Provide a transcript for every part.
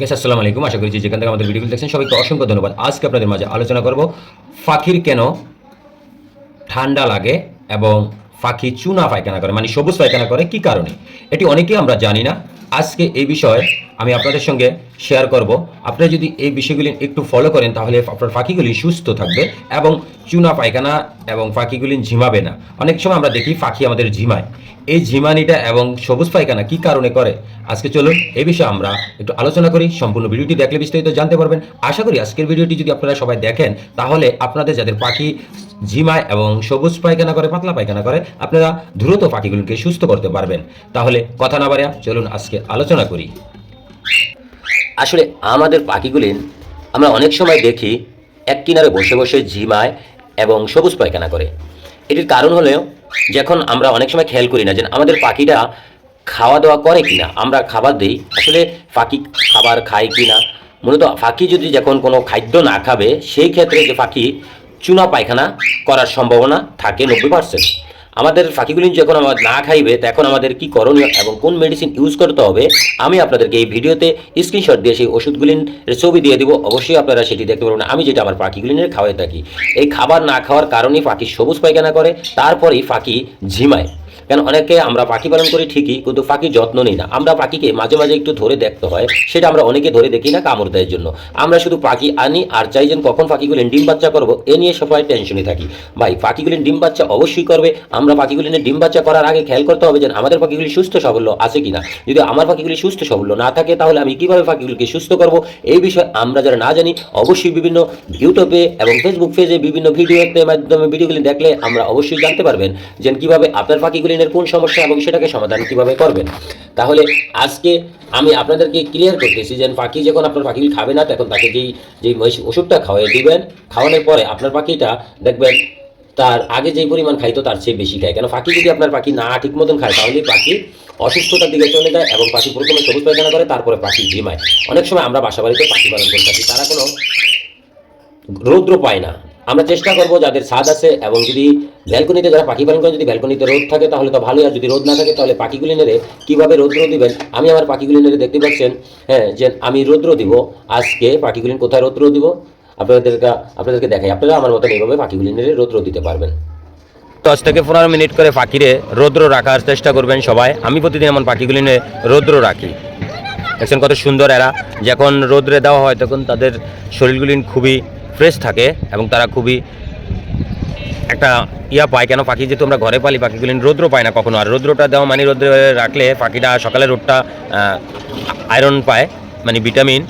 Guess আসসালামু আলাইকুম। আশা করি যেখান থেকে আমাদের ভিডিওগুলো দেখছেন, সবাইকে অসংখ্য ধন্যবাদ। আজকে আপনাদের মাঝে আলোচনা করব পাখির কেন ঠান্ডা লাগে এবং পাখি চুনা পায়খানা করে মানে সবুজ পায়খানা করে, কি কারণে? এটি অনেকেই আমরা জানি না। আজকে এই বিষয়ে আমি আপনাদের সঙ্গে শেয়ার করব। আপনারা যদি এই বিষয়গুলি একটু ফলো করেন, তাহলে আপনার পাখিগুলি সুস্থ থাকবে এবং চুনা পায়খানা এবং পাখিগুলি ঝিমাবে না। অনেক সময় আমরা দেখি পাখি আমাদের ঝিমায়। এই ঝিমানিটা এবং সবুজ পায়খানা কি কারণে করে? আজকে চলুন এই বিষয়ে আমরা একটু আলোচনা করি। সম্পূর্ণ ভিডিওটি দেখলে বিস্তারিত জানতে পারবেন। আশা করি আজকের ভিডিওটি যদি আপনারা সবাই দেখেন, তাহলে আপনাদের যাদের পাখি ঝিমায় এবং সবুজ পায়খানা করে, পাতলা পায়খানা করে, আপনারা দ্রুত পাখিগুলিকে সুস্থ করতে পারবেন। তাহলে কথা না বাড়িয়া চলুন আজকে আলোচনা করি। আসলে আমাদের পাখিগুলি আমরা অনেক সময় দেখি এক কিনারে বসে বসে ঝিমায় এবং সবুজ পায়খানা করে। এটির কারণ হলো যখন আমরা অনেক সময় খেয়াল করি না যে আমাদের পাখিটা খাওয়া দাওয়া করে কি না আমরা খাবার দিই। আসলে পাখি খাবার খায় কি না মূলত পাখি যদি যখন কোনো খাদ্য না খাবে, সেই ক্ষেত্রে যে পাখি চুনা পায়খানা করার সম্ভাবনা থাকে নব্বই পার্সেন্ট আমাদের ফাঁকিগুলিন যখন আমার না খাইবে, তখন আমাদের কি করণীয় এবং কোন মেডিসিন ইউজ করতে হবে, আমি আপনাদেরকে এই ভিডিওতে স্ক্রিনশট দিয়ে সেই ওষুধগুলির ছবি দিয়ে দেবো। অবশ্যই আপনারা সেটি দেখতে পারবেন। আমি যেটা আমার পাখিগুলিনের খাওয়াই থাকি। এই খাবার না খাওয়ার কারণেই পাখি সবুজ পায়খানা করে, তারপরেই পাখি ঝিমায়। কেন অনেকে আমরা পাখি পালন করি ঠিকই, কিন্তু পাখির যত্ন নিই না। আমরা পাখিকে মাঝে মাঝে একটু ধরে দেখতে হয়, সেটা আমরা অনেকে ধরে দেখি না কামড় দেওয়ার জন্য। আমরা শুধু পাখি আনি আর চাই যেন কখন পাখিগুলি ডিম বাচ্চা করব, এ নিয়ে সবাই টেনশনে থাকি। ভাই, পাখিগুলি ডিম বাচ্চা অবশ্যই করবে। আমরা পাখিগুলি নিয়ে ডিম বাচ্চা করার আগে খেয়াল করতে হবে যে আমাদের পাখিগুলি সুস্থ সাবল্য আছে কিনা। যদি আমার পাখিগুলি সুস্থ সাবল্য না থাকে, তাহলে আমি কীভাবে পাখিগুলিকে সুস্থ করব? এই বিষয়ে আমরা যারা না জানি, অবশ্যই বিভিন্ন ইউটিউবে এবং ফেসবুক পেজে বিভিন্ন ভিডিওতে মাধ্যমে ভিডিওগুলি দেখলে আমরা অবশ্যই জানতে পারবেন যে কীভাবে আপনার পাখিগুলির কোন সমস্যা এবং সেটাকে সমাধান কীভাবে করবেন? তাহলে আজকে আমি আপনাদেরকে ক্লিয়ার করতেছি যে পাখি যখন আপনার পাখিগুলি খাবে না, তখন তাকে যেই যেই ওষুধটা খাওয়াই দিবেন, খাওয়ানোর পরে আপনার পাখিটা দেখবেন তার আগে যেই পরিমাণ খাইতো তার চেয়ে বেশি খায়। কেন পাখি যদি আপনার পাখি না ঠিক মতন খায়, তাহলে পাখি অসুস্থতার দিকে চলে যায় এবং পাখি প্রথমে সবুজ পায়খানা করে, তারপরে পাখি জিমায় অনেক সময় আমরা বাসা বাড়িতে পাখি পালন করে থাকি, তারা কোনো রৌদ্র পায় না। আমরা চেষ্টা করব যাদের স্বাদ আছে এবং যদি ব্যালকনিতে যারা পাখি পালন করে, যদি ব্যালকনিতে রোদ থাকে তাহলে তো ভালোই, আর যদি রোদ না থাকে তাহলে পাখিগুলি নেড়ে কীভাবে রৌদ্র দিবেন? আমি আমার পাখিগুলি নেড়ে দেখতে পাচ্ছেন হ্যাঁ যে আমি রৌদ্র দিব, আজকে পাখিগুলি কোথায় রৌদ্র দিব? আপনাদেরকে আপনাদেরকে দেখাই। আপনারা আমার মতন এইভাবে পাখিগুলি নেড়ে রৌদ্র দিতে পারবেন। দশ থেকে পনেরো মিনিট করে পাখিরে রৌদ্র রাখার চেষ্টা করবেন সবাই। আমি প্রতিদিন এমন পাখিগুলি নিয়ে রৌদ্র রাখি। দেখছেন কত সুন্দর এরা। যখন রোদ্রে দেওয়া হয়, তখন তাদের শরীরগুলি খুবই ফ্রেশ থাকে এবং তারা খুবই একটা ইয়া পায়। কেন পাখি যেহেতু আমরা ঘরে পালি, পাখিগুলি রৌদ্র পায় না কখনো। আর রৌদ্রটা দেওয়া মানে রৌদ্রে রাখলে পাখিটা সকালে রোদটা আয়রন পায় মানে ভিটামিন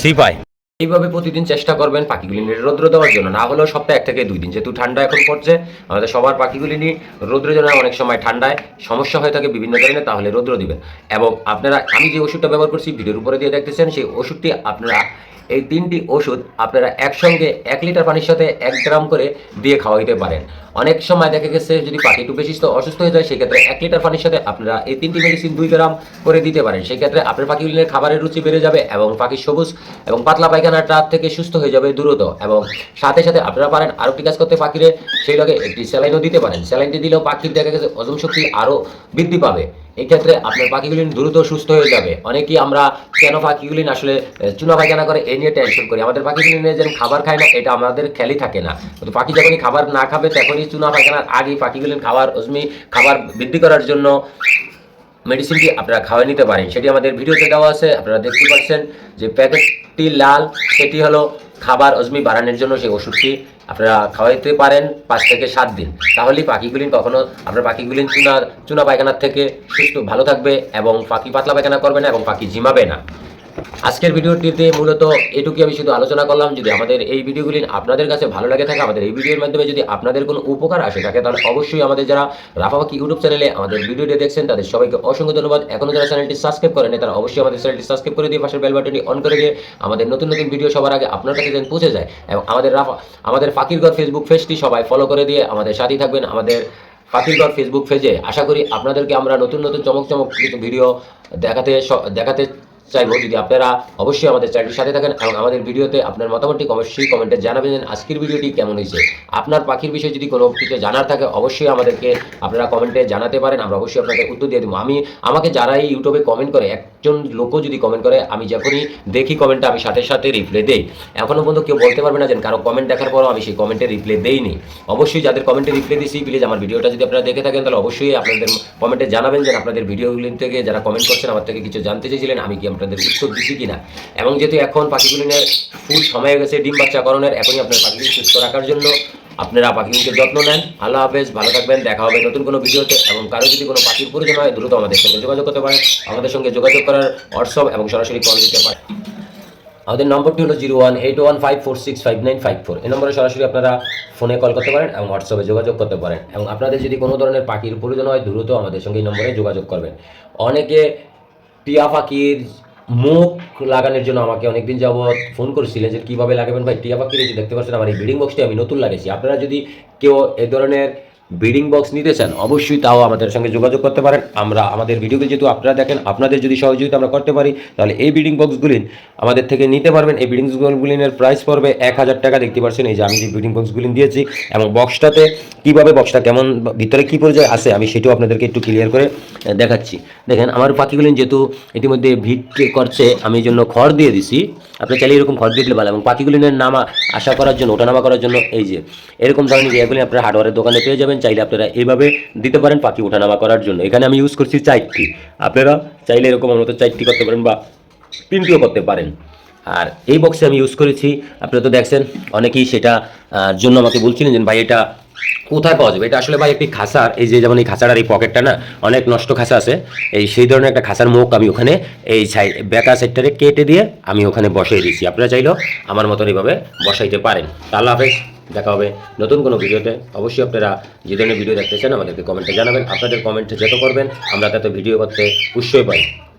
সি পায়। এইভাবে প্রতিদিন চেষ্টা করবেন পাখিগুলি নিয়ে রৌদ্র দেওয়ার জন্য। না হলেও সপ্তাহে এক থেকে দুই দিন। যেহেতু ঠান্ডা এখন পড়ছে, আমাদের সবার পাখিগুলি নিয়ে রৌদ্রের জন্য অনেক সময় ঠান্ডায়, সমস্যা হয়ে থাকে বিভিন্ন ধরনের তাহলে রৌদ্র দিবেন। এবং আপনারা, আমি যে ওষুধটা ব্যবহার করছি, ভিডিওর উপরে দিয়ে দেখতেছেন, সেই ওষুধটি আপনারা এই তিনটি ওষুধ আপনারা একসঙ্গে এক লিটার পানির সাথে এক গ্রাম করে দিয়ে খাওয়াইতে পারেন। অনেক সময় দেখা গেছে যদি পাখি একটু বেশি অসুস্থ হয়ে যায়, সেক্ষেত্রে এক লিটার পানির সাথে আপনারা এই তিনটি মেডিসিন দুই গ্রাম করে দিতে পারেন। সেক্ষেত্রে আপনার পাখিগুলির খাবারের রুচি বেড়ে যাবে এবং পাখি সবুজ এবং পাতলা পায়খানাটা থেকে সুস্থ হয়ে যাবে দ্রুত এবং সাথে সাথে আপনারা পারেন আরও একটি কাজ করতে পাখিরে, সেই লগে একটি স্যালাইনও দিতে পারেন। স্যালাইনটি দিলেও পাখির দেখা গেছে হজম শক্তি আরও বৃদ্ধি পাবে। এই ক্ষেত্রে আপনার পাখিগুলি দ্রুত সুস্থ হয়ে যাবে। অনেকেই আমরা, কেন পাখিগুলি আসলে চুনা পায়খানা করে, এ নিয়ে টেনশন করি। আমাদের পাখিগুলি নিয়ে যেন খাবার খায় না, এটা আমাদের খেয়ালই থাকে না। কিন্তু পাখি যখনই খাবার না খাবে, তখনই চুনা পায়খানার আগে পাখিগুলির খাবার অজমি খাবার বৃদ্ধি করার জন্য মেডিসিনটি আপনারা খাওয়াই নিতে পারেন। সেটি আমাদের ভিডিওতে দেওয়া আছে, আপনারা দেখতে পাচ্ছেন যে প্যাকেটটি লাল, সেটি হলো খাবার অজমি বাড়ানোর জন্য সেই ওষুধটি আপনারা খাওয়াইতে পারেন পাঁচ থেকে সাত দিন। তাহলেই পাখিগুলি কখনো আপনার পাখিগুলি চুনা চুনা পায়খানার থেকে সুস্থ, ভালো থাকবে এবং পাখি পাতলা পায়খানা করবে না এবং পাখি জিমাবে না। আজকের ভিডিওটিতে মূলত এটুকুই আমি শুধু আলোচনা করলাম, যদি আমাদের এই ভিডিওগুলি আপনাদের কাছে ভালো লাগে থাকে, আমাদের এই ভিডিওর মাধ্যমে যদি আপনাদের কোনো উপকার আসে থাকে, তাহলে অবশ্যই আমাদের যারা রাফাবাকি ইউটিউব চ্যানেলে আমাদের ভিডিওটি দেখছেন, তাদের সবাইকে অসংখ্য ধন্যবাদ। এখনও যারা চ্যানেলটি সাবস্ক্রাইব করেন তারা অবশ্যই আমাদের চ্যানেলটি সাবস্ক্রাইব করে দিয়ে পাশের বেল বাটনটি অন করে দিয়ে আমাদের নতুন নতুন ভিডিও সবার আগে আপনার কাছে যেন পৌঁছে যায় এবং আমাদের রাফা, আমাদের ফাকিরগড় ফেসবুক পেজটি সবাই ফলো করে দিয়ে আমাদের সাথেই থাকবেন। আমাদের ফাকিরগড় ফেসবুক পেজে আশা করি আপনাদেরকে আমরা নতুন নতুন চমক চমক কিছু ভিডিও দেখাতে দেখাতে চাইব। যদি আপনারা অবশ্যই আমাদের চ্যানেলের সাথে থাকেন এবং আমাদের ভিডিওতে আপনার মতামতটি অবশ্যই কমেন্টে জানাবেন আজকের ভিডিওটি কেমন হয়েছে। আপনার পাখির বিষয়ে যদি কোনো কিছু জানার থাকে, অবশ্যই আমাদেরকে আপনারা কমেন্টে জানাতে পারেন, আমরা অবশ্যই আপনাদের উত্তর দিয়ে দেবো। আমি, আমাকে যারা এই ইউটিউবে কমেন্ট করে, একজন লোকও যদি কমেন্ট করে, আমি যখনই দেখি কমেন্টটা আমি সাথে সাথে রিপ্লাই দেই। এখনও পর্যন্ত কেউ বলতে পারবে না যে কারও কমেন্ট দেখার পরও আমি সেই কমেন্টে রিপ্লাই দেইনি। অবশ্যই যাদের কমেন্টে রিপ্লাই দিয়েছি প্লিজ আমার ভিডিওটা যদি আপনারা দেখে থাকেন, তাহলে অবশ্যই আপনাদের কমেন্টে জানাবেন যে আপনাদের ভিডিওগুলি থেকে যারা কমেন্ট করছেন, আমার থেকে কিছু জানতে চেয়েছিলেন, আমি কি আপনাদের উত্তর দিচ্ছি কিনা। এবং যেহেতু এখন পাখিগুলিনের ফুল সময় হয়ে গেছে, ডিম বাচ্চাকরণের এখনই আপনার পাখিগুলি সুস্থ রাখার জন্য আপনারা পাখিগুলিকে যত্ন নেন। আল্লাহ হাফেজ, ভালো থাকবেন, দেখা হবে নতুন কোনো ভিডিওতে। এবং কারও যদি কোনো পাখির প্রয়োজন হয়, দ্রুত আমাদের সঙ্গে যোগাযোগ করতে পারেন। আমাদের সঙ্গে যোগাযোগ করার হোয়াটসঅ্যাপ এবং সরাসরি কল দিতে পারেন। আমাদের নম্বরটি হলো zero one eight one five four six five nine five four. এই নম্বরে সরাসরি আপনারা ফোনে কল করতে পারেন এবং হোয়াটসঅ্যাপে যোগাযোগ করতে পারেন। এবং আপনাদের যদি কোনো ধরনের পাখির প্রয়োজন হয়, দ্রুত আমাদের সঙ্গে এই নম্বরে যোগাযোগ করবেন। অনেকে টিয়া পাখির মুখ লাগানোর জন্য আমাকে অনেকদিন যাবৎ ফোন করেছিলেন যে, কীভাবে লাগাবেন ভাই? টিয়া পাখি দেখতে পাচ্ছেন, আমার এই ব্রিডিং বক্সটি আমি নতুন লাগিয়েছি আপনারা যদি কেউ এ ধরনের ব্রিডিং বক্স নিতে চান, অবশ্যই তাও আমাদের সঙ্গে যোগাযোগ করতে পারেন। আমরা আমাদের ভিডিওকে যেহেতু আপনারা দেখেন, আপনাদের যদি সহযোগিতা আমরা করতে পারি, তাহলে এই ব্রিডিং বক্সগুলি আমাদের থেকে নিতে পারবেন। এই ব্রিডিং বক্সগুলিনের প্রাইস পড়বে এক হাজার টাকা, দেখতে পাচ্ছেন এই যে আমি যে ব্রিডিং বক্সগুলি দিয়েছি এবং বক্সটাতে কীভাবে বক্সটা কেমন, ভিতরে কী পর্যায়ে আছে আমি সেটাও আপনাদেরকে একটু ক্লিয়ার করে দেখাচ্ছি। দেখেন, আমার পাখিগুলি যেহেতু ইতিমধ্যে ভিট করছে, আমি এই জন্য খড় দিয়ে দিছি। আপনি চাইলে এরকম খড় দিয়ে দিলে ভালো এবং পাখিগুলিনের নামা, আশা করার জন্য, ওঠানামা করার জন্য এই যে, এরকম ধরনের জায়গাগুলি আপনার হার্ডওয়ারের দোকানে পেয়ে যাবেন। চাইলে আপনারা এইভাবে দিতে পারেন পাখি ওঠানামা করার জন্য। এখানে আমি ইউজ করছি চাইটটি আপনারা চাইলে এরকম মতো চাইটটি করতে পারেন বা তিনটিও করতে পারেন। আর এই বক্সে আমি ইউজ করেছি, আপনারা তো দেখছেন, অনেকেই সেটা জন্য আমাকে বলছিলেন যে, ভাই, এটা কোথায় পাওয়া যাবে? এটা আসলে ভাই একটি খাসার, এই যে যেমন এই খাঁচার এই পকেটটা না, অনেক নষ্ট খাসা আছে। এই সেই ধরনের একটা খাঁচার মুখ আমি ওখানে এই সাইড বেকা সাইডটারে কেটে দিয়ে আমি ওখানে বসাই দিয়েছি। আপনারা চাইলেও আমার মতন এইভাবে বসাইতে পারেন। তা আল্লাহ হাফেজ। দেখা হবে নতুন কোনো ভিডিওতে। অবশ্যই আপনারা যে ধরনের ভিডিও দেখতে চান আমাদেরকে কমেন্টে জানাবেন। আপনাদের কমেন্টে যত করবেন, আমরা তাতে ভিডিও করতে উৎসাহ পাই।